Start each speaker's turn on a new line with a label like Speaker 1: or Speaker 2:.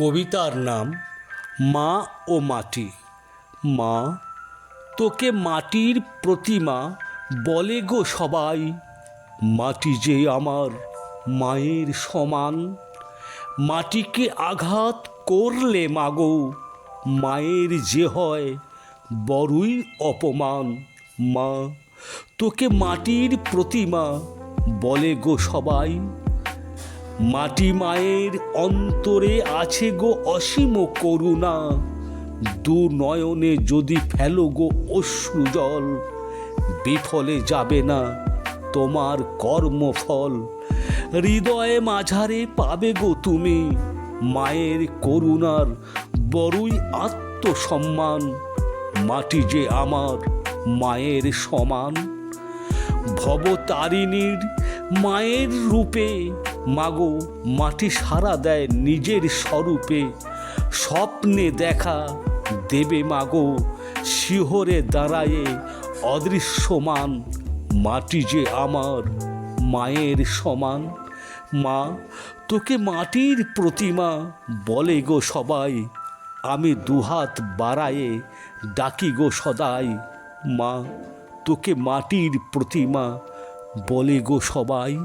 Speaker 1: কবিতার নাম মা ও মাটি। মা, তোকে মাটির প্রতিমা বলে গো সবাই। মাটি যে আমার মায়ের সমান। মাটিকে আঘাত করলে মাগো, মায়ের যে হয় বড়ই অপমান। মা, তোকে মাটির প্রতিমা বলে গো সবাই। মাটি মায়ের অন্তরে আছে গো অসীম করুণা। দু নয়নে যদি ফেলো গো অশ্রু জল, বিফলে যাবে না তোমার কর্মফল। হৃদয়ে মাঝারে পাবে গো তুমি মায়ের করুণার বড়ই আত্মসম্মান। মাটি যে আমার মায়ের সমান, ভবতারিণীর মায়ের রূপে মাগো মাটি সারা দেয় নিজের স্বরূপে। স্বপ্নে দেখা দেবে মাগো, শিহরে দাঁড়ায়ে অদৃশ্যমান। মাটি যে আমার মায়ের সমান। মা, তোকে মাটির প্রতিমা বলে গো সবাই। আমি দুহাত বাড়ায়ে ডাকি গো সদাই। মা, তোকে মাটির প্রতিমা বলে গো সবাই।